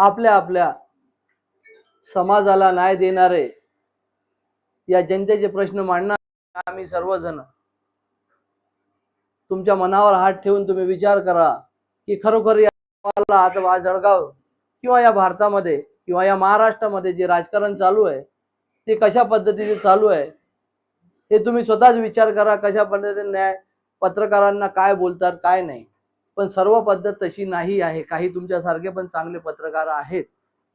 आपल्या आपल्या समाजाला न्याय देणारे या जनतेचे प्रश्न मांडणार आम्ही सर्वजण. तुमच्या मनावर हात ठेवून तुम्ही विचार करा की खरोखर या आता जळगाव किंवा या भारतामध्ये किंवा या महाराष्ट्रामध्ये जे राजकारण चालू आहे ते कशा पद्धतीने चालू आहे हे तुम्ही स्वतःच विचार करा कशा पद्धतीने न्याय पत्रकारांना काय बोलतात काय नाही. पण सर्व पद्धत तशी नाही आहे. काही तुमच्यासारखे पण चांगले पत्रकार आहेत.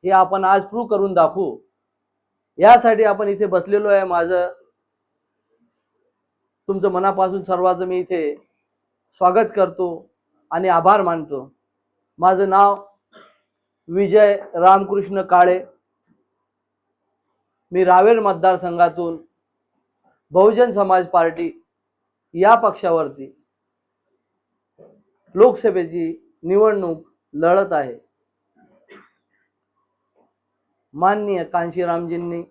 हे आपण आज प्रूव्ह करून दाखवू. यासाठी आपण इथे बसलेलो आहे माझं. तुमचं मनापासून सर्वांचं मी इथे स्वागत करतो आणि आभार मानतो. माझं नाव विजय रामकृष्ण काळे. मी रावेर मतदारसंघातून बहुजन समाज पार्टी या पक्षावरती लोकसभेची निवडणूक लढत आहे. माननीय कांशीरामजींनी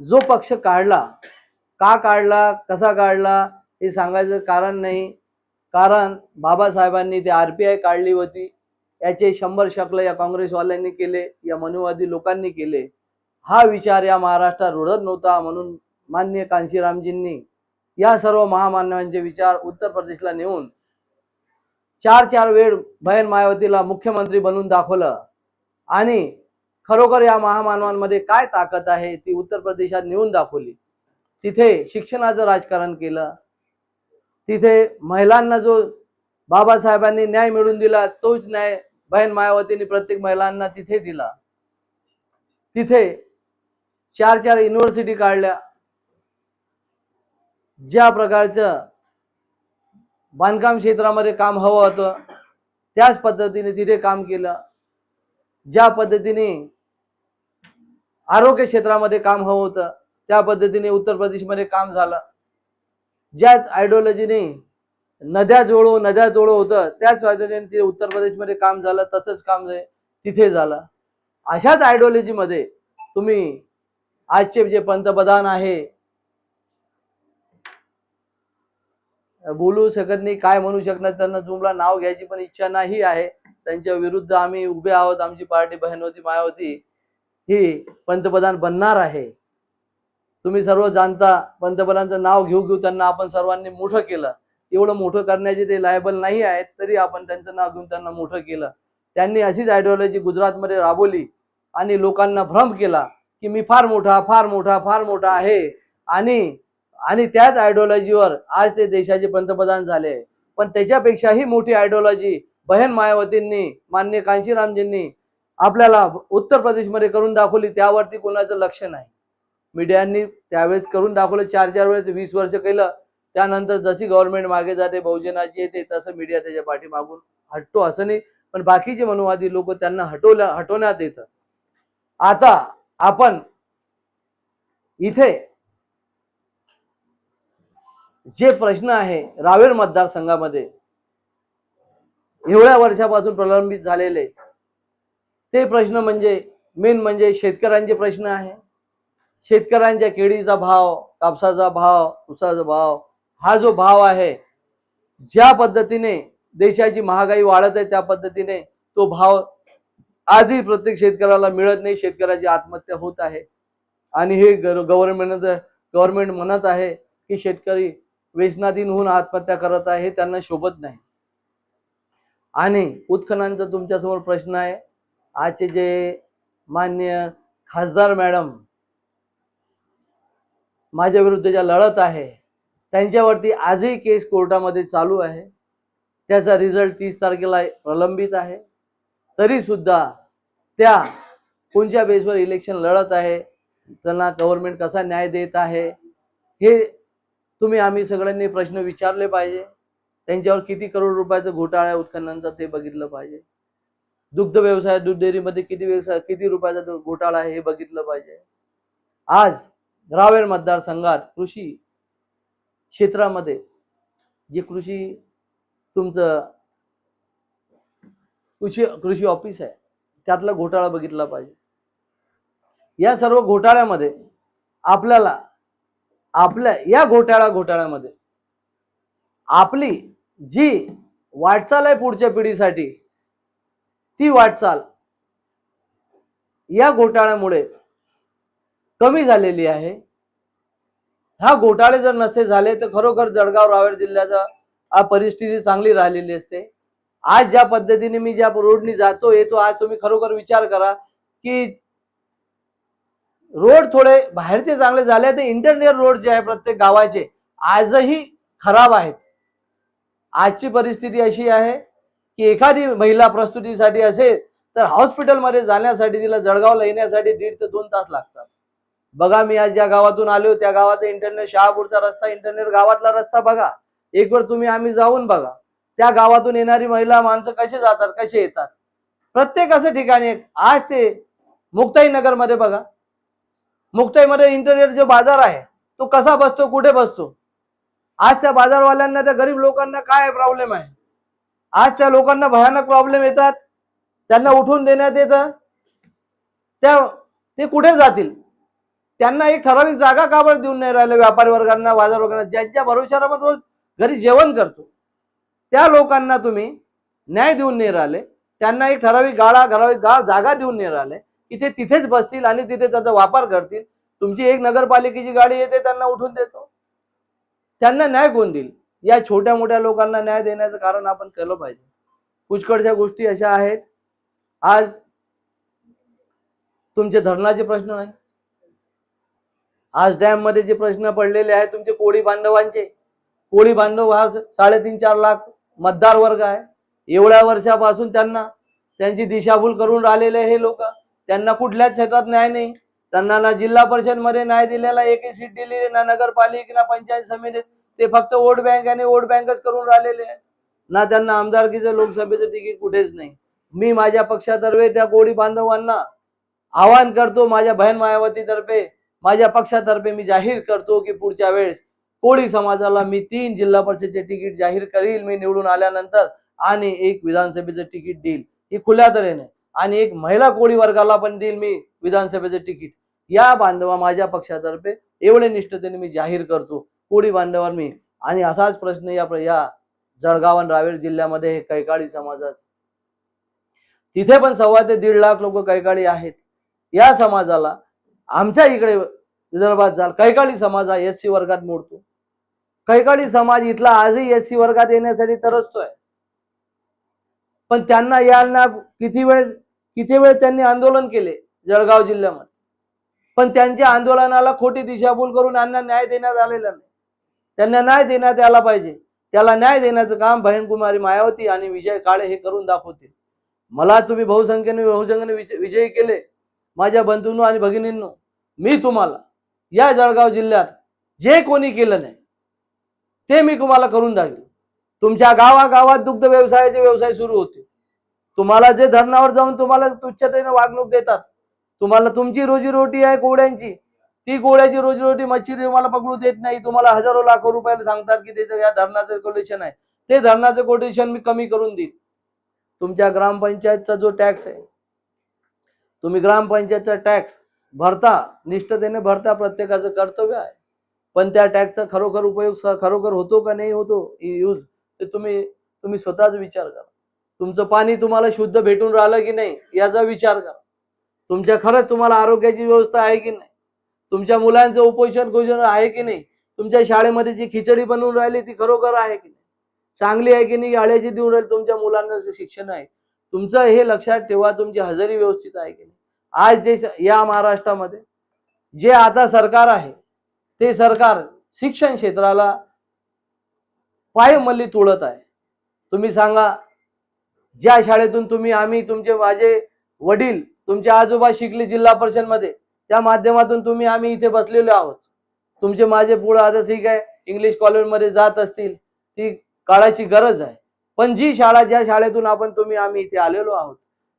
जो पक्ष काढला का काढला कसा काढला हे सांगायचं कारण नाही. कारण बाबासाहेबांनी ते आर पी आय काढली होती. याचे शंभर शकलं या काँग्रेसवाल्यांनी केले या मनुवादी लोकांनी केले. हा विचार या महाराष्ट्रात रुढत नव्हता म्हणून माननीय कांशीरामजींनी या सर्व महामानवांचे विचार उत्तर प्रदेशला नेऊन चार चार वेळ बहन मायावतीला मुख्यमंत्री बनवून दाखवलं. आणि खरोखर या महामानवांमध्ये काय ताकद आहे ती उत्तर प्रदेशात नेऊन दाखवली. तिथे शिक्षणाचं राजकारण केलं. तिथे महिलांना जो बाबासाहेबांनी न्याय मिळवून दिला तोच न्याय बहन मायावतीने प्रत्येक महिलांना तिथे दिला. तिथे चार चार युनिव्हर्सिटी काढल्या. ज्या प्रकारचं बांधकाम क्षेत्रामध्ये काम हवं होतं त्याच पद्धतीने तिथे काम केलं. ज्या पद्धतीने आरोग्य क्षेत्रामध्ये काम हवं होतं त्या पद्धतीने उत्तर प्रदेशमध्ये काम झालं. ज्याच आयडिओलॉजीने नद्या जोडो नद्या जोडो होतं त्याच पद्धतीने ते उत्तर प्रदेशमध्ये काम झालं तसंच काम तिथे झालं. अशाच आयडिओलॉजीमध्ये तुम्ही आजचे जे पंतप्रधान आहे बोलू शकत नाही काय म्हणू शकणार त्यांना जुमला नाव घ्यायची पण इच्छा नाही आहे. त्यांच्या विरुद्ध आम्ही उभे आहोत आमची पार्टी बहनवती मायावती ही पंतप्रधान बनणार आहे. तुम्ही सर्व जाणता पंतप्रधानांचं नाव घेऊ घेऊ त्यांना आपण सर्वांनी मोठं केलं. एवढं मोठं करण्याचे ते लायबल नाही आहेत तरी आपण त्यांचं नाव घेऊन त्यांना मोठं केलं. त्यांनी अशीच आयडिओलॉजी गुजरातमध्ये राबवली आणि लोकांना भ्रम केला की मी फार मोठा फार मोठा फार मोठा आहे. आणि आणि त्याच आयडिओलॉजीवर आज ते देशाचे पंतप्रधान झाले. पण त्याच्यापेक्षाही मोठी आयडिओलॉजी बहन मायावतींनी मान्य कांशीरामजींनी आपल्याला उत्तर प्रदेशमध्ये करून दाखवली त्यावरती कोणाचं लक्ष नाही. मीडियांनी त्यावेळेस करून दाखवलं चार चार वेळेस वीस वर्ष केलं. त्यानंतर जशी गव्हर्नमेंट मागे जाते बहुजनाची येते तसं मीडिया त्याच्या पाठीमागून हटतो असं नाही. पण बाकीचे मनुवादी लोक त्यांना हटवल्या हटवण्यात येतं. आता आपण इथे जे प्रश्न आहे रावेर मतदारसंघामध्ये एवढ्या वर्षापासून प्रलंबित झालेले ते प्रश्न म्हणजे मेन म्हणजे शेतकऱ्यांचे प्रश्न आहे. शेतकऱ्यांच्या केळीचा भाव कापसाचा भाव उसाचा भाव हा जो भाव आहे ज्या पद्धतीने देशाची महागाई वाढत आहे त्या पद्धतीने तो भाव आजही प्रत्येक शेतकऱ्याला मिळत नाही शेतकऱ्याची आत्महत्या होत आहे. आणि हे गव्हर्नमेंट गव्हर्नमेंट म्हणत आहे की शेतकरी व्यसनाधीन होऊन आत्महत्या करत आहे त्यांना शोभत नाही. आणि उत्खननचा तुमच्यासमोर प्रश्न आहे. आजचे जे मान्य खासदार मॅडम माझ्या विरुद्ध ज्या लढत आहे त्यांच्यावरती आजही केस कोर्टामध्ये चालू आहे. त्याचा रिझल्ट तीस तारखेला प्रलंबित आहे. तरी सुद्धा त्या कोणत्या बेसवर इलेक्शन लढत आहे त्यांना गव्हर्नमेंट कसा न्याय देत आहे हे तुम्ही आम्ही सगळ्यांनी प्रश्न विचारले पाहिजे. त्यांच्यावर किती करोड रुपयाचं घोटाळा आहे उत्खननाचा ते बघितलं पाहिजे. दुग्ध व्यवसाय दूध डेअरीमध्ये किती व्यवसाय किती रुपयाचा घोटाळा आहे हे बघितलं पाहिजे. आज रावेर मतदारसंघात कृषी क्षेत्रामध्ये जे कृषी तुमचं कृषी कृषी ऑफिस आहे त्यातला घोटाळा बघितला पाहिजे. या सर्व घोटाळ्यामध्ये आपल्याला आपल्या या घोटाळा घोटाळ्यामध्ये. आपली जी वाटचाल आहे पुढच्या पिढीसाठी ती वाटचाल या घोटाळ्यामुळे कमी झालेली आहे. हा घोटाळे जर नसते झाले तर खरोखर जळगाव रावेर जिल्ह्याचा परिस्थिती चांगली राहिलेली असते. आज ज्या पद्धतीने मी ज्या रोडनी जातो येतो आज तुम्ही खरोखर विचार करा की रोड थोडे बाहेरचे चांगले झाले ते इंटरनेट रोड जे आहे प्रत्येक गावाचे आजही खराब आहेत. आजची परिस्थिती अशी आहे की एखादी महिला प्रस्तुतीसाठी असेल तर हॉस्पिटलमध्ये जाण्यासाठी तिला जळगावला येण्यासाठी दीड ते दोन तास लागतात. बघा मी आज ज्या गावातून आलो त्या गावाचा इंटरनेट शहापूरचा रस्ता इंटरनेट गावातला रस्ता बघा. एक वेळ तुम्ही आम्ही जाऊन बघा. त्या गावातून येणारी महिला माणसं कसे जातात कसे येतात? प्रत्येक असं ठिकाणी आज ते मुक्ताई नगरमध्ये बघा. मुक्ताईमध्ये इंटरनेट जो बाजार आहे तो कसा बसतो कुठे बसतो? आज त्या बाजारवाल्यांना त्या गरीब लोकांना काय प्रॉब्लेम आहे? आज त्या लोकांना भयानक प्रॉब्लेम येतात. त्यांना उठून देण्यात येतं. त्या ते कुठे जातील? त्यांना एक ठराविक जागा का बरं देऊन नाही राहिले? व्यापारी वर्गांना बाजार वर्गांना ज्यांच्या भरोशावर आपण रोज घरी जेवण करतो. त्या लोकांना तुम्ही न्याय देऊन नाही राहिले. त्यांना एक ठराविक गाळा ठराविक गाव जागा देऊन नाही राहिले. इथे ते तिथेच बसतील आणि तिथे त्याचा वापर करतील. तुमची एक नगरपालिकेची गाडी येते त्यांना उठून देतो. त्यांना न्याय कोण देईल? या छोट्या मोठ्या लोकांना न्याय देण्याचं कारण आपण केलं पाहिजे. पुष्कळच्या गोष्टी अशा आहेत. आज तुमचे धरणाचे प्रश्न आहे आज डॅममध्ये जे प्रश्न पडलेले आहेत तुमचे कोळी बांधवांचे. कोळी बांधव हा साडेतीन चार लाख मतदार वर्ग आहे. एवढ्या वर्षापासून त्यांना त्यांची दिशाभूल करून राहिलेले हे लोक. त्यांना कुठल्याच क्षेत्रात न्याय नाही. त्यांना ना जिल्हा परिषदमध्ये न्याय दिलेला एकही सीट दिलेली ना नगरपालिका ना पंचायत समिती. ते फक्त वोट बँक आणि वोट बँकच करून राहिलेले आहे ना त्यांना आमदारकीचं लोकसभेचं तिकीट कुठेच नाही. मी माझ्या पक्षातर्फे त्या कोळी बांधवांना आवाहन करतो माझ्या बहीण मायावतीतर्फे माझ्या पक्षातर्फे मी जाहीर करतो की पुढच्या वेळेस कोळी समाजाला मी तीन जिल्हा परिषदचे तिकीट जाहीर करील. मी निवडून आल्यानंतर आणि एक विधानसभेचं तिकीट देईल. ही खुल्या तऱ्हेने. आणि एक महिला कोळी वर्गाला पण देईल मी विधानसभेचं तिकीट. या बांधवा माझ्या पक्षातर्फे एवढे निष्ठतेने मी जाहीर करतो. कोळी बांधवांवर मी आणि असाच प्रश्न या या जळगाव आणि रावेर जिल्ह्यामध्ये हे कैकाळी समाजात तिथे पण सव्वा ते दीड लाख लोक कैकाळी आहेत. या समाजाला आमच्या इकडे विदर्भात जाल कैकाळी समाज हा एस सी वर्गात मोडतो. कैकाळी समाज इथला आजही एस सी वर्गात येण्यासाठी तरसतोय. पण त्यांना यांना किती वेळ किती वेळ त्यांनी आंदोलन केले जळगाव जिल्ह्यामध्ये? पण त्यांच्या आंदोलनाला खोटी दिशाभूल करून यांना न्याय देण्यात आलेला नाही. त्यांना न्याय देण्यात आला पाहिजे. त्याला न्याय देण्याचं काम बहीणकुमारी मायावती आणि विजय काळे हे करून दाखवतील मला तुम्ही बहुसंख्येने बहुसंख्येने विजयी केले. माझ्या बंधूंनो आणि भगिनींनो मी तुम्हाला या जळगाव जिल्ह्यात जे कोणी केलं नाही ते मी तुम्हाला करून दाखवेल तुमच्या गावागावात दुग्ध व्यवसायाचे व्यवसाय सुरू होते. तुम्हाला जे धरणावर जाऊन तुम्हाला तुच्छतेने वागणूक देतात तुम्हाला तुमची रोजीरोटी आहे गोड्यांची ती कोड्याची रोजीरोटी मच्छी तुम्हाला पकडू देत नाही तुम्हाला हजारो लाखो रुपयाला सांगतात की त्याचं या धरणाचं कोटेशन आहे. ते धरणाचं कोटेशन मी कमी करून देईन. तुमच्या ग्रामपंचायतचा जो टॅक्स आहे तुम्ही ग्रामपंचायतचा टॅक्स भरता निष्ठतेने भरता प्रत्येकाचं कर्तव्य आहे. पण त्या टॅक्सचा खरोखर उपयोग खरोखर होतो का नाही होतो यूज ते तुम्ही तुम्ही स्वतःच विचार करा. तुमचं पाणी तुम्हाला शुद्ध भेटून राहिलं की नाही याचा विचार करा. तुमच्या खरंच तुम्हाला आरोग्याची व्यवस्था आहे की नाही? तुमच्या मुलांचं उपोषण भोजन आहे की नाही? तुमच्या शाळेमध्ये जी खिचडी बनवून राहिली ती खरोखर आहे की नाही? चांगली आहे की नाही? आळ्याची देऊन राहिली तुमच्या मुलांना जे शिक्षण आहे. तुमचं हे लक्षात ठेवा तुमची हजेरी व्यवस्थित आहे की नाही? आज जे या महाराष्ट्रामध्ये जे आता सरकार आहे ते सरकार शिक्षण क्षेत्राला पायमल्ली तोडत आहे. तुम्ही सांगा ज्या शाळेतून तुम्ही आम्ही तुमचे माझे वडील तुमचे आजोबा शिकले जिल्हा परिषदमध्ये त्या माध्यमातून तुम्ही आम्ही इथे बसलेलो आहोत. तुमचे माझे पुढं आता ठीक आहे इंग्लिश कॉलेजमध्ये जात असतील ती काळाची गरज आहे. पण जी शाळा ज्या शाळेतून आपण तुम्ही आम्ही इथे आलेलो आहोत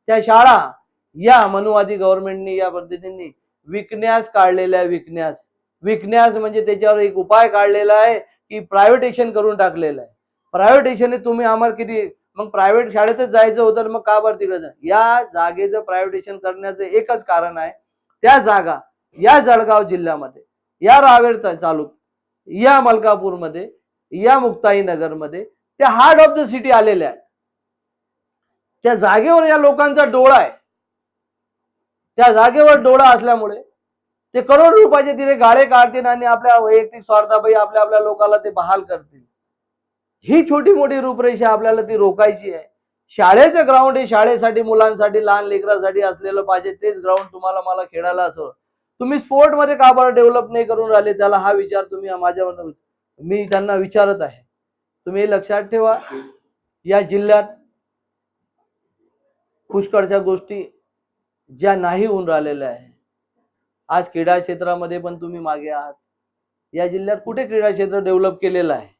त्या शाळा या मनुवादी गव्हर्नमेंटनी या पद्धतीने विकण्यास काढलेल्या विकण्यास. विकण्यास म्हणजे त्याच्यावर एक उपाय काढलेला आहे की प्रायव्हेटेशन करून टाकलेलं आहे. प्रायव्हेटेशनने तुम्ही आम्हाला किती मग प्रायव्हेट शाळेतच जायचं होतं तर मग का बरं तिकडे या जागेचं प्रायव्हेटेशन करण्याचं एकच कारण आहे. त्या जागा या जळगाव जिल्ह्यामध्ये या रावेर तालुक या मलकापूरमध्ये या मुक्ताई नगरमध्ये त्या हार्ट ऑफ द सिटी आलेल्या आहेत. त्या जागेवर या लोकांचा डोळा आहे. त्या जागेवर डोळा असल्यामुळे ते करोड रुपयाचे तिथे गाळे काढतील आणि आपल्या वैयक्तिक स्वार्थापायी आपल्या आपल्या लोकांना ते बहाल करतील. ही छोटी मोठी रूपरेषा आपल्याला ती रोखायची आहे. शाळेचं ग्राउंड हे शाळेसाठी मुलांसाठी लहान लेकरासाठी असलेलं पाहिजे तेच ग्राउंड तुम्हाला मला खेळायला असं. तुम्ही स्पोर्टमध्ये का बरं डेव्हलप नाही करून राहिले? त्याला हा विचार तुम्ही माझ्या मी त्यांना विचारत आहे. तुम्ही लक्षात ठेवा. या जिल्ह्यात पुष्कळच्या गोष्टी ज्या नाही होऊन राहिलेल्या आहे. आज क्रीडा क्षेत्रामध्ये पण तुम्ही मागे आहात. या जिल्ह्यात कुठे क्रीडा क्षेत्र डेव्हलप केलेलं आहे?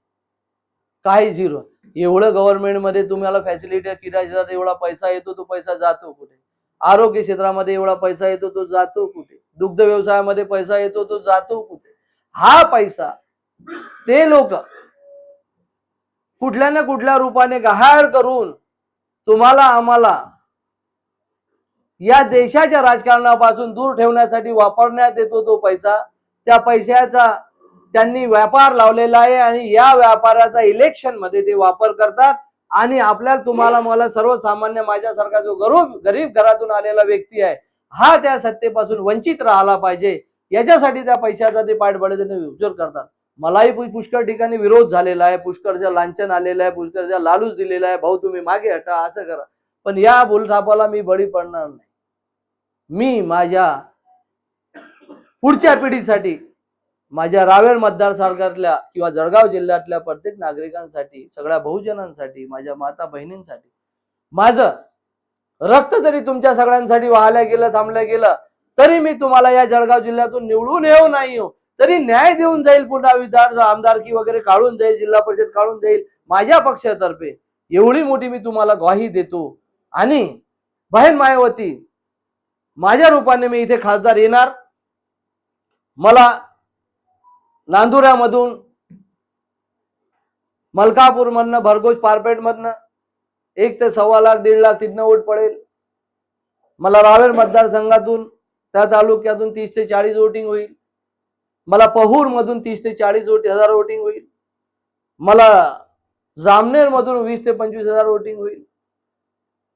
काही झिरो एवढं गव्हर्नमेंटमध्ये तुम्हाला फॅसिलिटी क्रीडा क्षेत्रात एवढा पैसा येतो तो पैसा जातो कुठे? आरोग्य क्षेत्रामध्ये एवढा पैसा येतो तो जातो कुठे? दुग्ध व्यवसायामध्ये पैसा येतो तो जातो कुठे? हा पैसा ते लोक कुठल्या ना कुठल्या रूपाने गहाळ करून तुम्हाला आम्हाला या देशाच्या राजकारणापासून दूर ठेवण्यासाठी वापरण्यात येतो तो पैसा. त्या पैशाचा त्यांनी व्यापार लावलेला आहे आणि या व्यापाराचा इलेक्शनमध्ये ते वापर करतात. आणि आपल्याला तुम्हाला मला सर्वसामान्य माझ्यासारखा जो गरीब गरीब घरातून आलेला व्यक्ती आहे हा त्या सत्तेपासून वंचित राहिला पाहिजे. याच्यासाठी त्या पैशाचा ते पाठबळाने उपयोग करतात. मलाही पुष्कळ ठिकाणी विरोध झालेला आहे. पुष्कळच्या लांछन आलेलं आहे. पुष्कळच्या लालूच दिलेला आहे. भाऊ तुम्ही मागे हटा असं करा. पण या भूलथापाला मी बळी पडणार नाही. मी माझ्या पुढच्या पिढीसाठी माझ्या रावेर मतदारसंघातल्या किंवा जळगाव जिल्ह्यातल्या प्रत्येक नागरिकांसाठी सगळ्या बहुजनांसाठी माझ्या माता बहिणींसाठी. माझं रक्त जरी तुमच्या सगळ्यांसाठी वाहल्या गेलं थांबलं गेलं तरी मी तुम्हाला या जळगाव जिल्ह्यातून निवडून येऊ नाही. येऊ तरी न्याय देऊन जाईल पुन्हा विधान आमदारकी वगैरे काढून जाईल जिल्हा परिषद काढून जाईल माझ्या पक्षातर्फे. एवढी मोठी मी तुम्हाला ग्वाही देतो. आणि बहीण मायावती माझ्या रूपाने मी इथे खासदार येणार. मला नांदुऱ्यामधून मलकापूरमधनं भरघोस पारपेटमधनं एक ते सव्वा लाख दीड लाख तिथनं वोट पडेल. मला रावेर मतदारसंघातून त्या तालुक्यातून तीस ते चाळीस वोटिंग होईल. मला पहूरमधून तीस ते चाळीस वोट हजार वोटिंग होईल. मला जामनेरमधून वीस ते पंचवीस हजार वोटिंग होईल.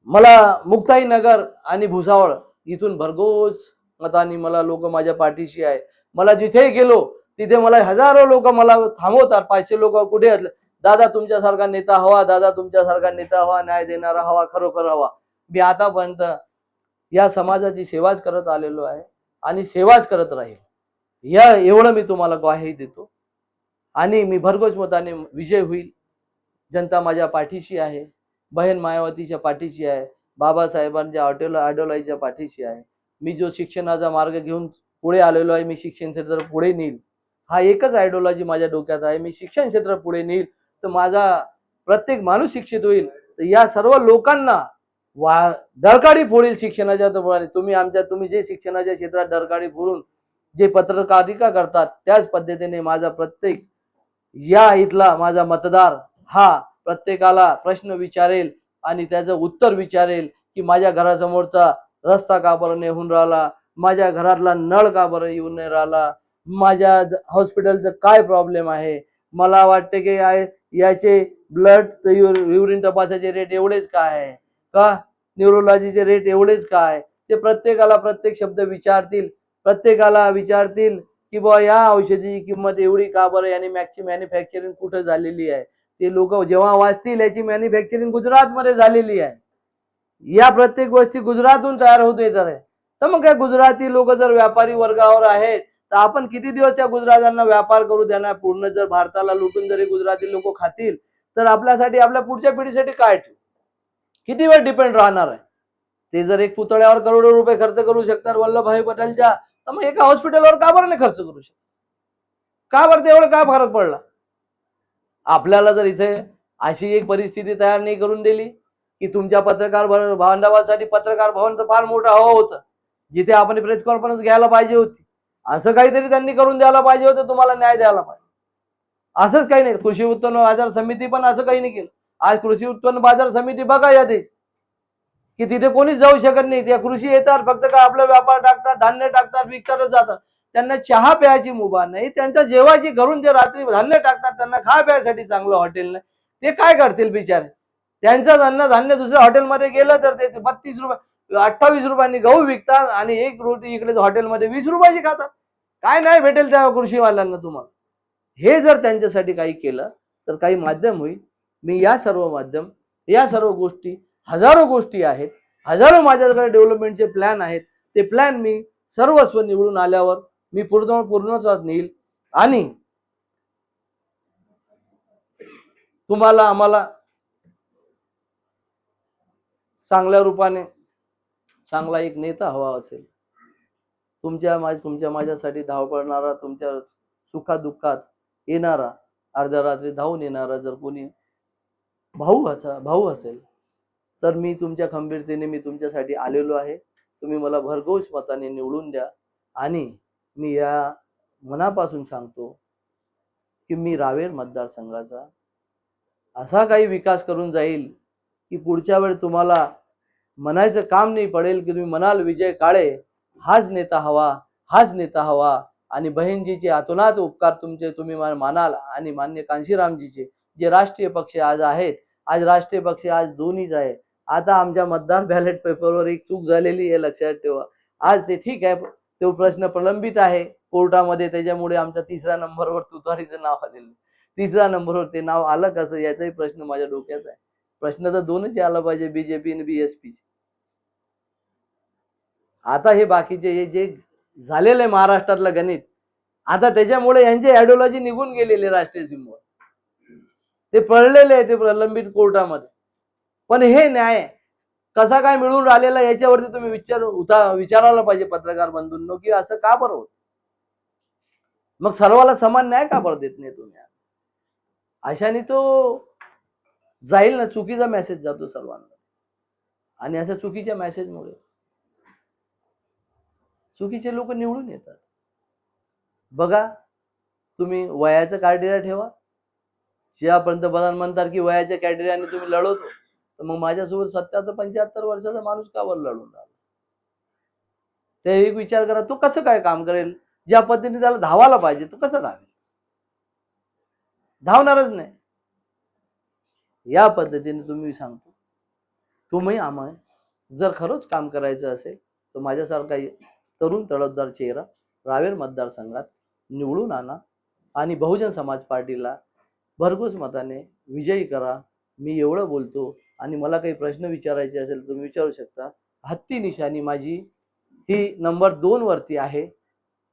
मला मुक्ताईनगर आणि भुसावळ इथून भरघोस मतांनी मला लोक माझ्या पाठीशी आहे. मला जिथे गेलो तिथे मला हजारो लोक मला थांबवतात पाचशे लोक कुठे दादा तुमच्यासारखा नेता हवा दादा तुमच्यासारखा नेता हवा न्याय देणारा हवा खरोखर हवा. मी आतापर्यंत या समाजाची सेवाच करत आलेलो आहे आणि सेवाच करत राहील. या एवढं मी तुम्हाला ग्वाही देतो. आणि मी भरघोस मताने विजय होईल. जनता माझ्या पाठीशी आहे. बहीण मायावतीच्या पाठीशी आहे. बाबासाहेबांच्या ऑटोला आयडॉलॉजीच्या पाठीशी आहे. मी जो शिक्षणाचा मार्ग घेऊन पुढे आलेलो आहे मी शिक्षण क्षेत्र पुढे नेईल. हा एकच आयडिओलॉजी माझ्या डोक्यात आहे. मी शिक्षण क्षेत्र पुढे नेईल तर माझा प्रत्येक माणूस शिक्षित होईल. तर या सर्व लोकांना वा डरकाळी फोडील शिक्षणाच्या तुम्ही आमच्या तुम्ही जे शिक्षणाच्या क्षेत्रात डरकाळी फोडून जे पत्रकारिता करतात त्याच पद्धतीने माझा प्रत्येक या इथला माझा मतदार हा प्रत्येकाला प्रश्न विचारेल आणि त्याचं उत्तर विचारेल की माझ्या घरासमोरचा रस्ता का बरं नाही होऊन राहिला? माझ्या घरातला नळ का बरं येऊन नाही राहिला? माझ्या हॉस्पिटलचं काय प्रॉब्लेम आहे? मला वाटते की या- याचे ब्लड युरिन तपासाचे रेट एवढेच काय आहे? का? न्यूरोलॉजीचे रेट एवढेच काय आहे? ते प्रत्येकाला प्रत्येक शब्द विचारतील. प्रत्येकाला विचारतील की बुवा या औषधीची किंमत एवढी का बरं? याने मॅक्सची मॅन्युफॅक्चरिंग कुठं झालेली आहे? ते लोक जेव्हा वाचतील याची मॅन्युफॅक्चरिंग गुजरातमध्ये झालेली आहे. या प्रत्येक गोष्टी गुजरातून तयार होत येतात तर मग काय गुजराती लोक जर व्यापारी वर्गावर आहेत तर आपण किती दिवस त्या गुजरातांना व्यापार करू देणार पूर्ण जर भारताला लुटून जरी गुजराती लोक खातील तर आपल्यासाठी आपल्या पुढच्या पिढीसाठी काय ठेवू? किती वेळ डिपेंड राहणार आहे? ते जर एक पुतळ्यावर करोडो रुपये खर्च करू शकतात वल्लभभाई पटेलच्या तर मग एका हॉस्पिटलवर का बरं नाही खर्च करू शकत? का बरं तेवढं काय फरक पडला? आपल्याला जर इथे अशी एक परिस्थिती तयार नाही करून दिली की तुमच्या पत्रकार बांधवासाठी पत्रकार भवन तर फार मोठं हवं होतं जिथे आपण प्रेस कॉन्फरन्स घ्यायला पाहिजे होती. असं काहीतरी त्यांनी करून द्यायला पाहिजे होतं तुम्हाला न्याय द्यायला पाहिजे. असंच काही नाही. कृषी उत्पन्न बाजार समिती पण असं काही नाही केलं. आज कृषी उत्पन्न बाजार समिती बघा या देश. की तिथे कोणीच जाऊ शकत नाही. त्या कृषी येतात फक्त काय आपला व्यापार टाकतात धान्य टाकतात विकतातच जातात. त्यांना चहा प्यायची मुभा नाही. त्यांच्या जेवायची घरून जे रात्री धान्य टाकतात त्यांना खा प्यायसाठी चांगलं हॉटेल नाही. ते काय करतील बिचारे? त्यांचं अन्न धान्य दुसऱ्या हॉटेलमध्ये गेलं तर ते बत्तीस रुपये अठ्ठावीस रुपयांनी गहू विकतात आणि एक रोटी इकडे हॉटेलमध्ये वीस रुपयाची खातात. काय नाही भेटेल त्या कृषीवाल्यांना तुम्हाला. हे जर त्यांच्यासाठी काही केलं तर काही माध्यम होईल. मी या सर्व माध्यम या सर्व गोष्टी हजारो गोष्टी आहेत. हजारो माझ्याकडे डेव्हलपमेंटचे प्लॅन आहेत. ते प्लॅन मी सर्वस्व निवडून आल्यावर मी पूर्ण पूर्णत्वात नेईल. आणि तुम्हाला आम्हाला चांगल्या रूपाने चांगला एक नेता हवा असेल. तुमच्या माझ तुमच्या माझ्यासाठी धावपळणारा तुमच्या सुखादुःखात येणारा अर्ध्या रात्री धावून येणारा जर कोणी भाऊ असा भाऊ असेल तर मी तुमच्या खंबीरतेने मी तुमच्यासाठी आलेलो आहे. तुम्ही मला भरघोस मताने निवडून द्या. आणि मी या मनापासून सांगतो की मी रावेर मतदारसंघाचा असा काही विकास करून जाईल की पुढच्या वेळ तुम्हाला म्हणायचं काम नाही पडेल की तुम्ही म्हणाल विजय काळे हाच नेता हवा हाच नेता हवा. आणि बहीणजीचे अतोनात उपकार तुमचे तुम्ही मानाल. आणि मान्य कांशीरामजीचे जे राष्ट्रीय पक्ष आज आहेत आज राष्ट्रीय पक्ष आज दोन्हीच आहे आता आमच्या मतदार बॅलेट पेपरवर एक चूक झालेली आहे लक्षात ठेवा. आज ते ठीक आहे तो प्रश्न प्रलंबित आहे. कोर्टामध्ये त्याच्यामुळे आमच्या तिसऱ्या नंबरवर तुतारीचं नाव आलेलं तिसऱ्या नंबरवर ते नाव आलं कसं याचाही प्रश्न माझ्या डोक्यात आहे. प्रश्न तर दोनच आला पाहिजे बीजेपी आणि बीएसपी आता हे बाकीचे हे जे झालेलं आहे महाराष्ट्रातलं गणित आता त्याच्यामुळे यांची आयडिओलॉजी निघून गेलेली राष्ट्रीय सिंबल ते पळलेले आहे ते प्रलंबित कोर्टामध्ये. पण हे न्याय कसा काय मिळून राहिलेला याच्यावरती तुम्ही विचार उता विचारायला पाहिजे पत्रकार बंधूंनो की असं का बरं होत? मग सर्वाला समान न्याय का बरं देत नाही तुम्ही? अशाने तो जाईल ना चुकीचा मेसेज जातो सर्वांना. आणि अशा चुकीच्या मेसेजमुळे चुकीचे लोक निवडून येतात. बघा तुम्ही वयाचं क्रायटेरिया ठेवा. ज्या पंतप्रधान म्हणतात की वयाच्या क्रायटेरियाने तुम्ही लढवतो. तर मग माझ्यासोबत सत्याहत्तर पंच्याहत्तर वर्षाचा माणूस का लढून राहिला? ते एक विचार करा तो कसं काय काम करेल? ज्या पद्धतीने त्याला धावायला पाहिजे तो कसं धावेल? धावणारच नाही. या पद्धतीने तुम्ही सांगतो. तुम्ही आम्हाला जर खरंच काम करायचं असेल तर माझ्यासारखा तरुण तडफदार चेहरा रावेर मतदारसंघात निवडून आणा आणि बहुजन समाज पार्टीला भरघोस मताने विजयी करा. मी एवढं बोलतो आणि मला काही प्रश्न विचारायचे असेल तर तुम्ही विचारू शकता. हत्ती निशाणी माझी ही नंबर दोन वरती आहे.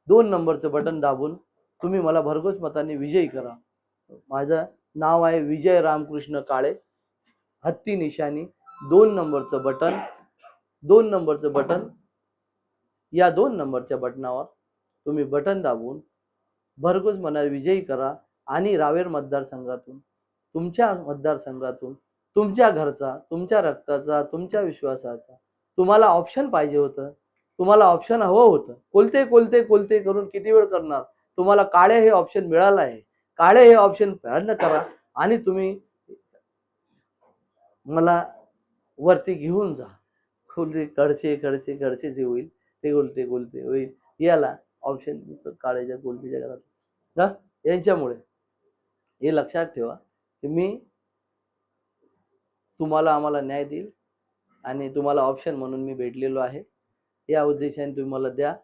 दोन नंबरचं बटन दाबून तुम्ही मला भरघोस मताने विजयी करा. माझं नाव आहे विजय रामकृष्ण काळे. हत्ती निशाणी दोन नंबरचं बटन दोन नंबरचं बटन या दोन नंबरच्या बटनावर तुम्ही बटन दाबून भरघोस मनात विजयी करा आणि रावेर मतदारसंघातून तुमच्या मतदारसंघातून तुमच्या घरचा तुमच्या रक्ताचा तुमच्या विश्वासाचा तुम्हाला ऑप्शन पाहिजे होतं. तुम्हाला ऑप्शन हवं होतं. कोलते कोलते कोलते करून किती वेळ करणार? तुम्हाला काळे हे ऑप्शन मिळालं आहे. काळे हे ऑप्शन प्रयत्न करा आणि तुम्ही मला वरती घेऊन जा. खोलते कडचे कडचे कडचे जे होईल ते गोलते गोलते होईल. याला ऑप्शन काळ्याच्या गोलतीच्या घरात. हा यांच्यामुळे. हे लक्षात ठेवा की मी तुम्हाला आम्हाला न्याय देईल आणि तुम्हाला ऑप्शन म्हणून मी भेटलेलो आहे. या उद्देशाने तुम्ही मला द्या.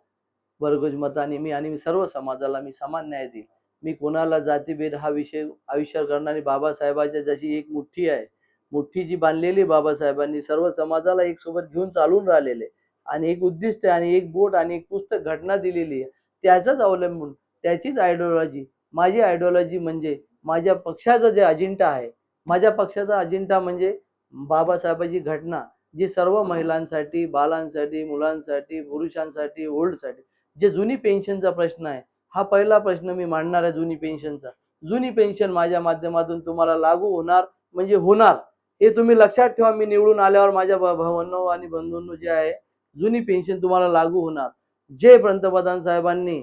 भरघोस मताने मी आणि मी सर्व समाजाला मी समान न्याय देईल. मी कोणाला जातीभेद हा विषय आविष्कार करणारी बाबासाहेबाच्या जशी एक मुठ्ठी आहे. मुठ्ठी जी बांधलेली बाबासाहेबांनी सर्व समाजाला एक सोबत घेऊन चालून राहिलेले आणि एक उद्दिष्ट आहे आणि एक बोट आणि एक पुस्तक घटना दिलेली आहे. त्याचाच अवलंबून त्याचीच आयडिओलॉजी माझी आयडिओलॉजी म्हणजे माझ्या पक्षाचा जे अजेंडा आहे माझ्या पक्षाचा अजेंडा म्हणजे बाबासाहेबाची घटना जी सर्व महिलांसाठी बालांसाठी मुलांसाठी पुरुषांसाठी ओल्डसाठी जे जुनी पेन्शनचा प्रश्न आहे हा पहिला प्रश्न मी मांडणार आहे जुनी पेन्शनचा जुनी पेन्शन माझ्या माध्यमातून तुम्हाला लागू होणार म्हणजे होणार. हे तुम्ही लक्षात ठेवा मी निवडून आल्यावर माझ्या भावांनो आणि बंधूंनो जे आहे जुनी पेन्शन तुम्हाला लागू होणार. जे पंतप्रधान साहेबांनी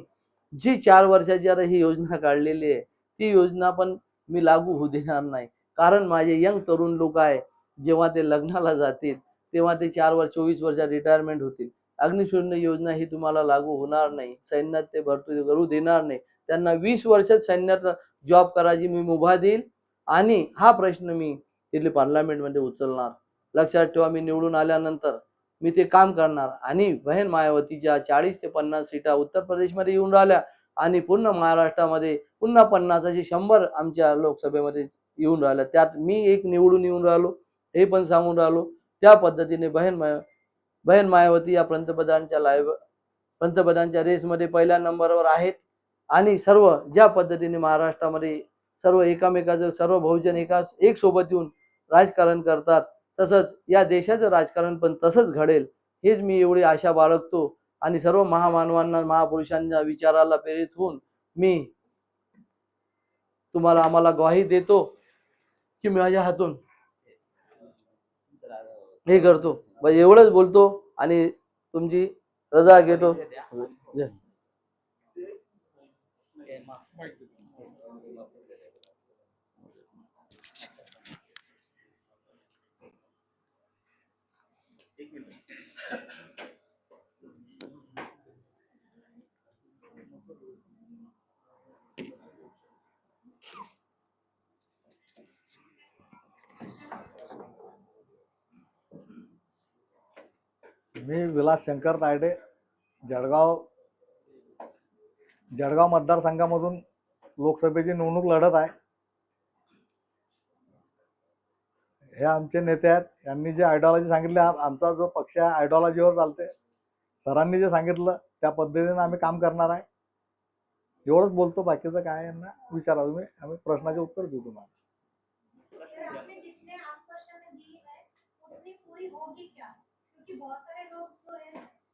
जी चार वर्षाची आता ही योजना काढलेली आहे ती योजना पण मी लागू होऊ देणार नाही. कारण माझे यंग तरुण लोक आहे जेव्हा ते लग्नाला जातील तेव्हा ते चार वर्ष चोवीस वर्षात रिटायरमेंट होतील. अग्निशून्य योजना ही तुम्हाला लागू होणार नाही. सैन्यात ते भरती करू देणार नाही. त्यांना वीस वर्षात सैन्यात जॉब करायची मी मुभा देईल आणि हा प्रश्न मी तिथली पार्लमेंटमध्ये उचलणार. लक्षात ठेवा मी निवडून आल्यानंतर मी ते काम करणार. आणि बहीण मायावतीच्या चाळीस ते पन्नास सीटा उत्तर प्रदेशमध्ये येऊन राहिल्या आणि पूर्ण महाराष्ट्रामध्ये पुन्हा पन्नासाचे शंभर आमच्या लोकसभेमध्ये येऊन राहिल्या. त्यात मी एक निवडून येऊन राहिलो हे पण सांगून राहिलो. त्या पद्धतीने बहीण माया बहीण मायावती या पंतप्रधानच्या लाईव्ह पंतप्रधानच्या रेसमध्ये पहिल्या नंबरवर आहेत. आणि सर्व ज्या पद्धतीने महाराष्ट्रामध्ये सर्व एकामेकाचं सर्व बहुजन एका एक सोबत येऊन राजकारण करतात तसंच या देशाचं राजकारण पण तसंच घडेल हेच मी एवढी आशा बाळगतो. आणि सर्व महामानवांना महापुरुषांच्या विचाराला प्रेरित होऊन मी तुम्हाला आम्हाला ग्वाही देतो की माझ्या हातून हे करतो. म्हणजे एवढंच बोलतो आणि तुमची रजा घेतो जय. मी विलास शंकर तायडे जळगाव जळगाव मतदारसंघामधून लोकसभेची निवडणूक लढत आहे. हे आमचे नेते आहेत. यांनी जे आयडिओलॉजी सांगितली आमचा जो पक्ष आहे आयडिओलॉजीवर चालते सरांनी जे सांगितलं त्या पद्धतीने आम्ही काम करणार आहे. एवढंच बोलतो बाकीचं काय यांना विचारा तुम्ही. आम्ही प्रश्नाचे उत्तर देऊ तुम्हाला. होगी क्या? क्योंकि बहुत सारे लोग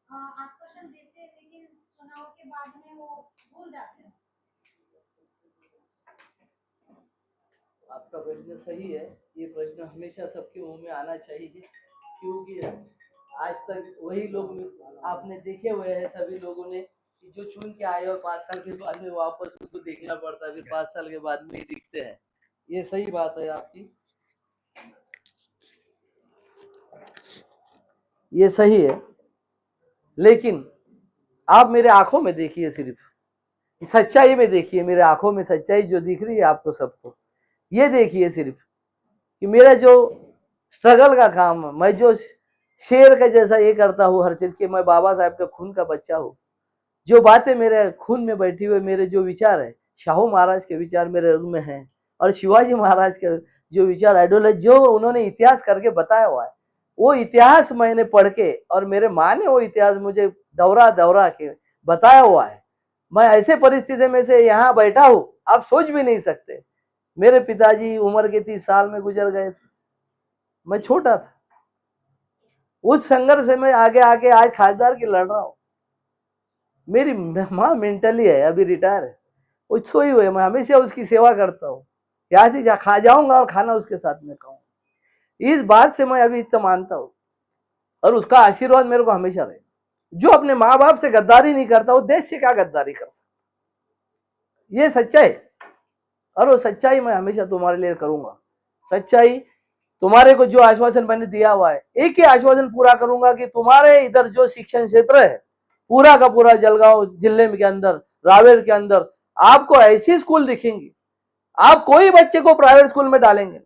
आश्वासन देते हैं, लेकिन चुनाव के बाद में वो भूल जाते हैं। आपका प्रश्न सही है। ये प्रश्न हमेशा सबके मुँह में आना चाहिए, क्योंकि आज तक वही लोग आपने देखे हुए हैं सभी लोगों ने, कि जो चुन के आए और पाँच साल के बाद में वापस उनको देखना पड़ता है, फिर पाँच साल के बाद में ही दिखते हैं। ये सही बात है आपकी। ये सही है। लेकिन आप मेरे आंखों में देखिए सिर्फ। सच्चाई में देखिए मेरे आंखों में सच्चाई जो दिख रही है आपको सबको। ये देखिए सिर्फ कि मेरा जो स्ट्रगल का काम है मैं जो शेर का जैसा ये करता हूँ हर चीज के मैं बाबा साहब का खून का बच्चा हूँ। जो बातें मेरे खून में बैठी हुई मेरे जो विचार है शाहू महाराज के विचार मेरे रूम में हैं और शिवाजी महाराज के जो विचार आइडियोलॉजी जो उन्होंने इतिहास करके बताया हुआ है। वो इतिहास मैंने पढ़ के और मेरे माँ ने वो इतिहास मुझे दौरा दौरा के बताया हुआ है। मैं ऐसे परिस्थिति में से यहाँ बैठा हूँ, आप सोच भी नहीं सकते। मेरे पिताजी उम्र के तीस साल में गुजर गए थे। मैं छोटा था। उस संघर्ष से मैं आगे आके आज खासदार की लड़ रहा हूँ। मेरी माँ मेंटली है, अभी रिटायर है। वो सोई हुई है, मैं हमेशा उसकी सेवा करता हूँ। यहाँ से खा जाऊँगा और खाना उसके साथ में खाऊँगा। इस बात से मैं अभी इतना मानता हूँ। और उसका आशीर्वाद मेरे को हमेशा रहे। जो अपने माँ बाप से गद्दारी नहीं करता, वो देश से क्या गद्दारी कर सकता ये सच्चाई और वो सच्चाई मैं हमेशा तुम्हारे लिए करूँगा। सच्चाई तुम्हारे को जो आश्वासन मैंने दिया हुआ है, एक ही आश्वासन पूरा करूँगा कि तुम्हारे इधर जो शिक्षण क्षेत्र है, पूरा का पूरा जलगांव ज़िले के अंदर, रावेर के अंदर, आपको ऐसी स्कूल दिखेंगी। आप कोई बच्चे को प्राइवेट स्कूल में डालेंगे।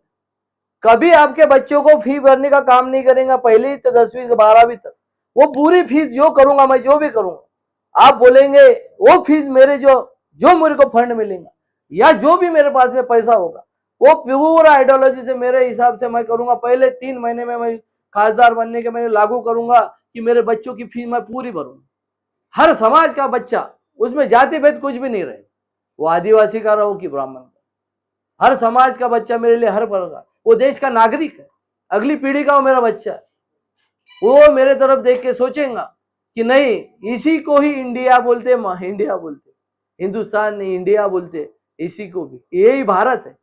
कभी आपके बच्चों को फ़ी भरने का काम नहीं करेंगे, पहली तो दसवीं से बारहवीं तक। वो पूरी फ़ीस जो करूँगा मैं, जो भी करूँगा, आप बोलेंगे, वो फ़ीस मेरे जो जो मेरे को फंड मिलेगा, या जो भी मेरे पास में पैसा होगा, वो पूरा आइडियोलॉजी से मेरे हिसाब से मैं करूँगा। पहले तीन महीने में मैं खासदार बनने के मैं लागू करूँगा कि मेरे बच्चों की फ़ीस मैं पूरी भरूँगा हर समाज का बच्चा, उसमें जाति भेद कुछ भी नहीं रहे। वो आदिवासी का रहो कि ब्राह्मण। हर समाज का बच्चा मेरे लिए हर वर्ग का। वो देश का नागरिक है। अगली पीढ़ी का वो मेरा बच्चा है। वो मेरे तरफ देख के सोचेगा कि नहीं इसी को ही इंडिया बोलते इंडिया बोलते। हिंदुस्तान नहीं इंडिया बोलते। इसी को भी। यही भारत है।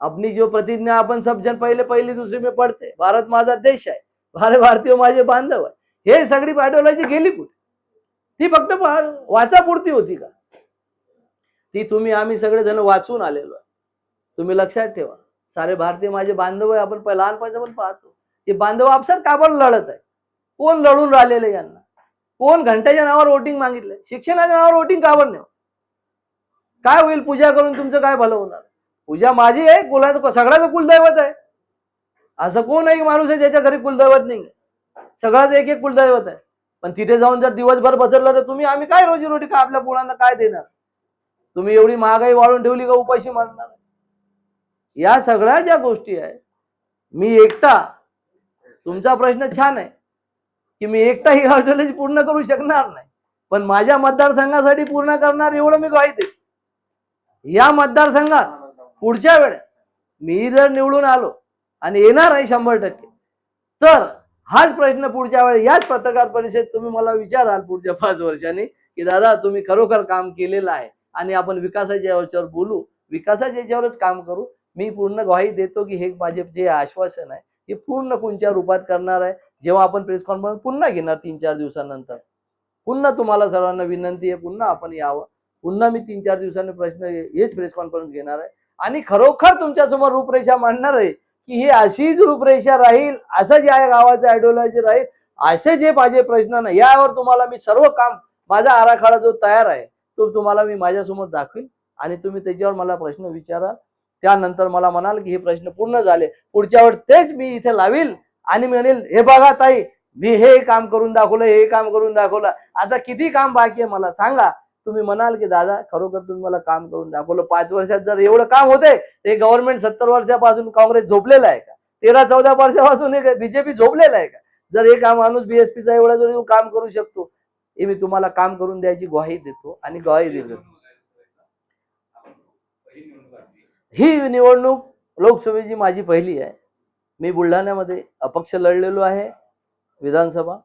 अपनी जो प्रतिज्ञा आपण सब जन पहिले पहिले दुसरी में पडते भारत माझा देश आहे भारत भारतीय माझे बांधव आहे हे सगळी आयडिओलॉजी गेली कुठे? ती फक्त वाचापुरती होती का? ती तुम्ही आम्ही सगळेजण वाचून आलेलो आहे. तुम्ही लक्षात ठेवा. सारे भारतीय माझे बांधव आहे आपण प- लहानपणापासून पाहतो. ते बांधव आपसात का बरं लढत आहे? कोण लढून राहिलेले यांना? कोण घंट्याच्या नावावर वोटिंग मागितलं शिक्षणाच्या नावावर वोटिंग का बरं नाही काय होईल पूजा करून तुमचं काय भलं होणार? पूजा माझी आहे कुलाचं सगळ्याचं कुलदैवत आहे. असं कोण एक माणूस आहे ज्याच्या घरी कुलदैवत नाही सगळ्याच एक एक कुलदैवत आहे. पण तिथे जाऊन जर दिवसभर बसरलं तर तुम्ही आम्ही काय रोजीरोटी का आपल्या मुलांना काय देणार? तुम्ही एवढी महागाई वाढून ठेवली का उपाशी मारणार? या सगळ्या ज्या गोष्टी आहेत मी एकटा तुमचा प्रश्न छान आहे की मी एकटा ही हॉस्टेलेज पूर्ण करू शकणार नाही पण माझ्या मतदारसंघासाठी पूर्ण करणार एवढं मी ग्वाही या मतदारसंघात पुढच्या वेळेस मी जर निवडून आलो आणि येणार आहे शंभर टक्के तर हाच प्रश्न पुढच्या वेळेस याच पत्रकार परिषदेत तुम्ही मला विचाराल पुढच्या पाच वर्षांनी की दादा तुम्ही खरोखर काम केलेलं आहे आणि आपण विकासाच्या याच्यावर बोलू विकासाच्या याच्यावरच काम करू मी पूर्ण ग्वाही देतो की हे माझे जे आश्वासन आहे हे पूर्ण कोणत्या रूपात करणार आहे. जेव्हा आपण प्रेस कॉन्फरन्स पुन्हा घेणार तीन चार दिवसानंतर. पुन्हा तुम्हाला सर्वांना विनंती आहे पुन्हा आपण यावं. पुन्हा मी तीन चार दिवसांनी प्रश्न हेच प्रेस कॉन्फरन्स घेणार आहे. आणि खरोखर तुमच्यासमोर रूपरेषा मांडणार आहे की ही अशीच रूपरेषा राहील असं जे आहे गावाचं आयडिओलॉजी राहील असे जे माझे प्रश्न नाही यावर तुम्हाला मी सर्व काम माझा आराखडा जो तयार आहे तो तुम्हाला मी माझ्यासमोर दाखवीन आणि तुम्ही त्याच्यावर मला प्रश्न विचारा त्यानंतर मला म्हणाल की हे प्रश्न पूर्ण झाले. पुढच्यावर तेच मी इथे लावील आणि म्हणेल हे बघा ताई मी हे काम करून दाखवलं हे काम करून दाखवलं. आता किती काम बाकी आहे मला सांगा. तुम्ही म्हणाल की दादा खरोखर तुम्ही मला काम करून दाखवलं. पाच वर्षात जर एवढं काम होते ते गव्हर्नमेंट सत्तर वर्षापासून काँग्रेस झोपलेलं आहे का? तेरा चौदा वर्षापासून हे बीजेपी झोपलेलं आहे का? जर हे काम माणूस बीएसपीचा एवढा जर काम करू शकतो हे मी तुम्हाला काम करून द्यायची ग्वाही देतो आणि ग्वाही दिली ही निवडणूक लोकसभेची माझी पहिली आहे. मी बुलढाण्यामध्ये अपक्ष लढलेलो आहे विधानसभा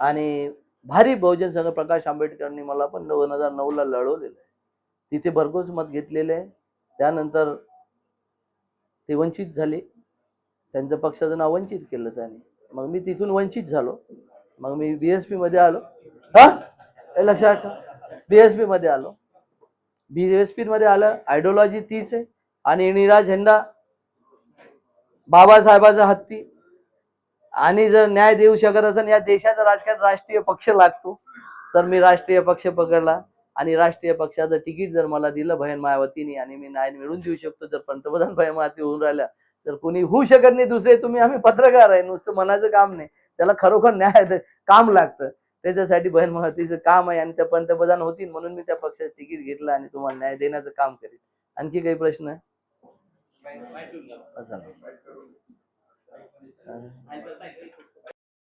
आणि भारी बहुजन संघ प्रकाश आंबेडकरांनी मला पण दोन हजार नऊला लढवलेलं आहे. तिथे भरघोस मत घेतलेले आहे. त्यानंतर ते वंचित झाले. त्यांचं पक्षाचं नाव वंचित केलं त्याने. मग मी तिथून वंचित झालो. मग मी बी एसमध्ये आलो. हा? लक्षात ठेव. बी एसमध्ये आलो. बी एसमध्ये आलं आयडिओलॉजी तीच आहे. आणि निरा झेंडा बाबासाहेबाचा हत्ती. आणि जर न्याय देऊ शकत असेल या देशाचं राजकारण राष्ट्रीय पक्ष लागतो. तर मी राष्ट्रीय पक्ष पकडला. आणि राष्ट्रीय पक्षाचं तिकीट जर मला दिलं बहीण मायावतीने आणि मी न्याय मिळवून देऊ शकतो जर पंतप्रधान बहीण मायावती होऊन राहिल्या तर कोणी होऊ शकत नाही. दुसरे तुम्ही आम्ही पत्रकार आहे. नुसतं मनाचं काम नाही. त्याला खरोखर न्याय काम लागतं. त्याच्यासाठी बहीण मायावतीचं काम आहे आणि त्या पंतप्रधान होतील म्हणून मी त्या पक्षाचं तिकीट घेतलं आणि तुम्हाला न्याय देण्याचं काम करेन आणखी काही प्रश्न? आहे असं.